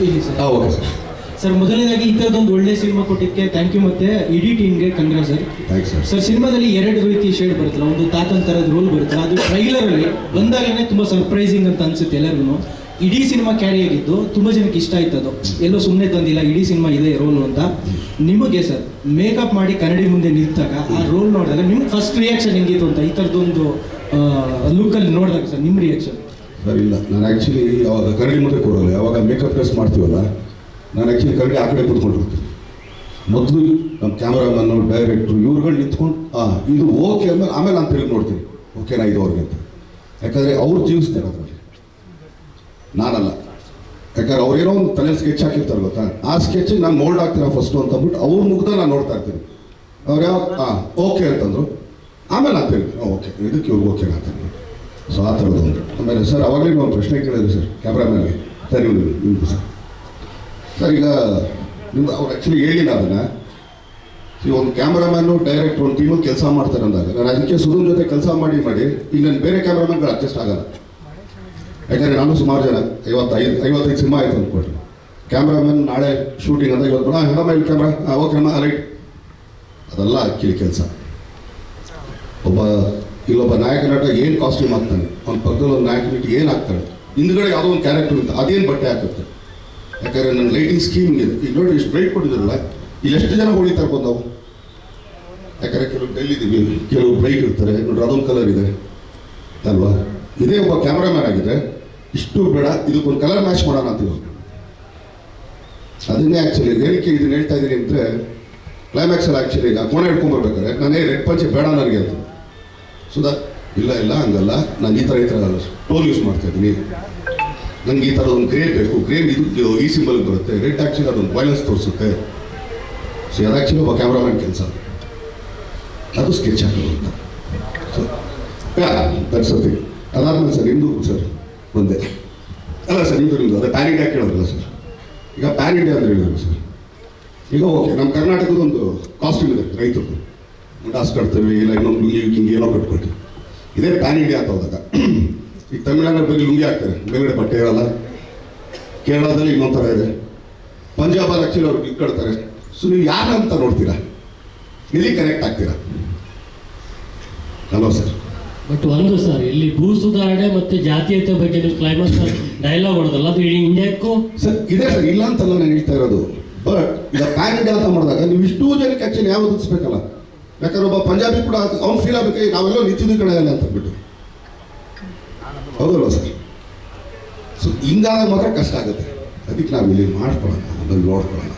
ಇಲ್ಲಿ ಸರ್ ಹಾಂ okay sir sir ಮೊದಲನೇದಾಗಿ ಈ ಥರದೊಂದು ಒಳ್ಳೆ ಸಿನಿಮಾ ಕೊಟ್ಟಿದ್ದಕ್ಕೆ ಥ್ಯಾಂಕ್ ಯು ಮತ್ತೆ ಇಡೀ ಟೀಮ್ಗೆ congrats sir thanks sir sir ಸಿನಿಮಾದಲ್ಲಿ ಎರಡು ರೀತಿ ಶೇಡ್ ಬರುತ್ತಲ್ಲ ಒಂದು ತಾತನ ಥರದ ರೋಲ್ ಬರುತ್ತಲ್ಲ ಅದು ಟ್ರೈಲರ್ ಅಲ್ಲಿ ಬಂದಾಗಲೇ ತುಂಬಾ ಸರ್ಪ್ರೈಸಿಂಗ್ ಅಂತ ಅನ್ಸುತ್ತೆ ಎಲ್ಲರಿಗೂ ಇಡೀ ಸಿನಿಮಾ ಕ್ಯಾರಿ ಆಗಿದ್ದು ತುಂಬಾ ಜನಕ್ಕೆ ಇಷ್ಟ ಆಯ್ತು ಅದು. ಎಲ್ಲೋ ಸುಮ್ಮನೆ ತಂದಿಲ್ಲ ಇಡೀ ಸಿನಿಮಾ ಇದೆ ರೋಲ್ ಅಂತ. ನಿಮಗೆ ಸರ್ ಮೇಕಪ್ ಮಾಡಿ ಕನ್ನಡಿ ಮುಂದೆ ನಿಂತಾಗ ಆ ರೋಲ್ ನೋಡಿದಾಗ ನಿಮ್ಮ ಫಸ್ಟ್ ರಿಯಾಕ್ಷನ್ ಹೆಂಗಿತ್ತು ಅಂತ ಈ ಥರದ್ದೊಂದು ಲುಕ್ಕಲ್ಲಿ ನೋಡಿದಾಗ ಸರ್ ನಿಮ್ಮ ರಿಯಾಕ್ಷನ್ ಸರ್, ಇಲ್ಲ. ನಾನು ಆ್ಯಕ್ಚುಲಿ ಅವಾಗ ಕರಡಿ ಮುಂದೆ ಕೊಡೋಲ್ಲ. ಯಾವಾಗ ಮೇಕಪ್ ಟೆಸ್ಟ್ ಮಾಡ್ತೀವಲ್ಲ, ನಾನು ಆ್ಯಕ್ಚುಲಿ ಕರಡಿ ಆ ಕಡೆ ಕೂತ್ಕೊಂಡಿರ್ತೀನಿ. ಮೊದಲು ನಮ್ಮ ಕ್ಯಾಮ್ರಾಮನ್ನು ಡೈರೆಕ್ಟ್ರು ಇವ್ರುಗಳು ನಿಂತ್ಕೊಂಡು ಹಾಂ ಇದು ಓಕೆ ಅಂದಮೇಲೆ ಆಮೇಲೆ ನಾನು ತಿರುಗಿ ನೋಡ್ತೀನಿ. ಓಕೆನಾ ಇದು ಅವ್ರಿಗೆ ಅಂತ. ಯಾಕಂದರೆ ಅವ್ರು ಜೀವಿಸ್ತಾರೆ ಅದರಲ್ಲಿ. ನಾನಲ್ಲ. ಯಾಕಂದ್ರೆ ಅವ್ರೇನೋ ಒಂದು ತಲೆ ಸ್ಕೆಚ್ ಹಾಕಿರ್ತಾರೆ ಗೊತ್ತಾ? ಆ ಸ್ಕೆಚ್ ನಾನು ಮೋಲ್ಡ್ ಆಗ್ತೀರಾ ಫಸ್ಟು ಅಂತ ಅಂದ್ಬಿಟ್ಟು ಅವ್ರ ಮುಗ್ದ ನಾನು ನೋಡ್ತಾ ಇರ್ತೀನಿ. ಅವ್ರು ಯಾವ ಹಾಂ ಓಕೆ ಅಂತಂದರು. ಆಮೇಲೆ ನಾನು ತಿರುಗಿ ಓಕೆ ಇದಕ್ಕೆ ಇವ್ರಿಗೆ ಓಕೆ ಅಂತ ಸೊ ಆ ಥರದ್ದು ಆಮೇಲೆ ಸರ್, ಅವಾಗಲೇ ಒಂದು ಪ್ರಶ್ನೆ ಕೇಳಿದ್ರು ಸರ್ ಕ್ಯಾಮ್ರಾಮ್ಯಾನ್ಗೆ ಸರಿ ನಿಮ್ಮದು ಸರ್. ಸರ್, ಈಗ ನಿಮ್ದು, ಅವ್ರು ಆ್ಯಕ್ಚುಲಿ ಹೇಳಿಲ್ಲ ಅದನ್ನು. ಈ ಒಂದು ಕ್ಯಾಮ್ರಾಮ್ಯಾನು ಡೈರೆಕ್ಟ್ ಒಂದು ಟೀಮಲ್ಲಿ ಕೆಲಸ ಮಾಡ್ತಾರೆ ಅಂದಾಗ, ನಾನು ಅದಕ್ಕೆ ಸುಧನ್ ಜೊತೆ ಕೆಲಸ ಮಾಡಿ ಮಾಡಿ, ಈಗ ನಾನು ಬೇರೆ ಕ್ಯಾಮ್ರಾಮ್ಯಾನ್ಗಳು ಅಡ್ಜಸ್ಟ್ ಆಗಲ್ಲ. ಯಾಕಂದರೆ ನಾನು ಸುಮಾರು ಜನ, ಐವತ್ತೈದು ಐವತ್ತೈದು ಸಿನಿಮಾ ಆಯಿತು ಅಂದ್ಕೊಡ್ರಿ ಕ್ಯಾಮ್ರಾಮನ್ ನಾಳೆ ಶೂಟಿಂಗ್ ಅಂತ ಇವತ್ತು ಹಾಂ ಹೇಳಮ್ಮ ಇಲ್ಲಿ ಕ್ಯಾಮ್ರಾ ಓಕೆ ಅಮ್ಮ ರೈಟ್ ಅದೆಲ್ಲ ಅಕ್ಕಿಲಿ ಕೆಲಸ. ಒಬ್ಬ ಇಲ್ಲೊಬ್ಬ ನಾಯಕ ನಟ ಏನು ಕಾಸ್ಟ್ಯೂಮ್ ಹಾಕ್ತಾನೆ? ಅವ್ನ ಪಕ್ಕದಲ್ಲಿ ಒಂದು ನಾಯಕ ನಟಿ ಏನು ಹಾಕ್ತಾನೆ ಹಿಂದ್ಗಡೆ ಯಾವುದೋ ಒಂದು ಕ್ಯಾರೆಕ್ಟರ್ ಅಂತ ಅದೇನು ಬಟ್ಟೆ ಹಾಕುತ್ತೆ? ಯಾಕಂದರೆ ನನ್ನ ಲೈಟಿಂಗ್ ಸ್ಕೀಮ್ ಇದೆ ಈಗ ನೋಡಿ ಇಷ್ಟು ಬ್ರೈಟ್ ಕೊಟ್ಟಿದ್ರಲ್ಲ ಇಲ್ಲಿ ಎಷ್ಟು ಜನ ಹೋಳಿ ತರ್ಕೊಂಡವು ಯಾಕಂದರೆ ಕೆಲವು ಡಲ್ ಕೆಲವು ಬ್ರೈಟ್ ಇರ್ತಾರೆ. ನೋಡ್ರಿ, ಅದೊಂದು ಕಲರ್ ಇದೆ. ಅಲ್ವಾ? ಇದೇ ಒಬ್ಬ ಕ್ಯಾಮ್ರಾಮ್ಯಾನ್ ಆಗಿದೆ ಇಷ್ಟು ಬೇಡ, ಇದಕ್ಕೊಂದು ಕಲರ್ ಮ್ಯಾಚ್ ಮಾಡೋಣ ಅಂತೀವಿ ಅದನ್ನೇ ಆ್ಯಕ್ಚುಲಿ ಏನಕ್ಕೆ ಇದನ್ನ ಹೇಳ್ತಾ ಇದ್ದೀನಿ ಅಂದರೆ ಕ್ಲೈಮ್ಯಾಕ್ಸಲ್ಲಿ ಆ್ಯಕ್ಚುಲಿ ಈಗ ಕೋಣೆ ಹಿಡ್ಕೊಂಡ್ಬರ್ಬೇಕಾದ್ರೆ ನಾನೇ ರೆಡ್ ಪಂಚೆ ಬೇಡ ನನಗೆ ಅಂತ. ಸುಧಾ ಇಲ್ಲ ಇಲ್ಲ, ಹಂಗಲ್ಲ. ನಾನು ಈ ಥರ ಈ ಥರ ಟೋಲ್ ಯೂಸ್ ಮಾಡ್ತಾ ಇದ್ದೀನಿ. ನನಗೆ ಈ ಥರದ ಒಂದು ಗ್ರೇ ಬೇಕು. ಗ್ರೇ ಇದು ಈ ಸಿಂಬಲ್ ಬರುತ್ತೆ. ರೆಡ್ ಆ್ಯಕ್ಚುಲಿ ಅದೊಂದು ವೈಲೆನ್ಸ್ ತೋರಿಸುತ್ತೆ. ಸೊ ಅದು ಆ್ಯಕ್ಚುಲಿ ಒಬ್ಬ ಕ್ಯಾಮ್ರಾಮನ್ ಕೆಲಸ. ಅದು ಸ್ಕೆಚ್ ಹಾಕೋದು ಅಂತ. ಸೊ ಅದಾದ್ಮೇಲೆ ಸರ್ ನಿಮ್ಮದು ಸರ್, ಒಂದೇ. ಅಲ್ಲ ಸರ್ ನಿಮ್ಮದು ನಿಮ್ಮದು ಅದೇ ಪ್ಯಾನ್ ಇಂಡಿಯಾ ಕೇಳೋದಲ್ಲ ಸರ್. ಈಗ ಪ್ಯಾನ್ ಇಂಡಿಯಾ ಅಂದರೆ ಹೇಳಿದ್ರು ಸರ್? ಈಗ ಓಕೆ ನಮ್ಮ ಕರ್ನಾಟಕದ ಒಂದು ಕಾಸ್ಟ್ಯೂಮ್ ಇದೆ, ರೈತರದ್ದು. ಡಾಸ್ ಕಟ್ತೇವೆ, ಇಲ್ಲ ಇನ್ನೊಂದು ಹಿಂಗೆ ಏನೋ ಇದೇ ಪ್ಯಾನ್ ಇಂಡಿಯಾ ಅಂತ ಹೋದಾಗ. ಈಗ ತಮಿಳ್ನಾಡಿನ ಬಗ್ಗೆ ಲುಂಗಿ ಹಾಕ್ತಾರೆ. ಮೇಲ್ಗಡೆ ಬಟ್ಟೆ ಇರಲ್ಲ. ಕೇರಳದಲ್ಲಿ ಇನ್ನೊಂದು ಥರ ಇದೆ ಪಂಜಾಬಲ್ಲಿ ಆ್ಯಕ್ಚುಲಿ ಅವ್ರು ಇಟ್ಕೊಳ್ತಾರೆ. ಸೊ ನೀವು ಯಾರಂತ ನೋಡ್ತೀರಾ? ಎಲ್ಲಿ ಕನೆಕ್ಟ್ ಆಗ್ತೀರಾ? ಹಲೋ ಸರ್ ಬಟ್ ಒಂದು ಸರ್ ಇಲ್ಲಿ ಭೂ ಸುಧಾರಣೆ ಮತ್ತೆ ಜಾತೀಯತೆ ಬಗ್ಗೆ ನೀವು ಸರ್ ಡೈಲಾಗ್ ಹೊಡೆದಲ್ಲ ಅದು ಇಡೀ ಇಂಡಿಯಾಕ್ಕೂ ಸರ್ ಇದೆ ಸರ್ ಇಲ್ಲ ಅಂತಲ್ಲ ನಾನು ಹೇಳ್ತಾ ಇರೋದು. ಬಟ್ ಈಗ ಪ್ಯಾನ್ ಇಂಡಿಯಾ ಅಂತ ಮಾಡಿದಾಗ ನೀವು ಇಷ್ಟು ಜನಕ್ಕೆ ಆ್ಯಕ್ಚುಲಿ ಯಾವ ಒದಗಿಸ್ಬೇಕಲ್ಲ ಯಾಕಂದ್ರೆ ಒಬ್ಬ ಪಂಜಾಬಿ ಕೂಡ ಅವ್ನು ಫೀಲ್ ಆಗ್ಬೇಕು ನಾವೆಲ್ಲ ನಿಂತಿದ್ದು ಕಡೆ ಅಲ್ಲ ಅಂತ ಬಿಟ್ಟು ಹೌದಲ್ವ ಸರ್? ಸೊ ಹಿಂಗಾದಾಗ ಮಾತ್ರ ಕಷ್ಟ ಆಗುತ್ತೆ. ಅದಕ್ಕೆ ನಾವು ಇಲ್ಲಿ ಮಾಡ್ಕೊಳ್ಳೋಣ, ಅದನ್ನು ನೋಡ್ಕೊಳ್ಳೋಣ.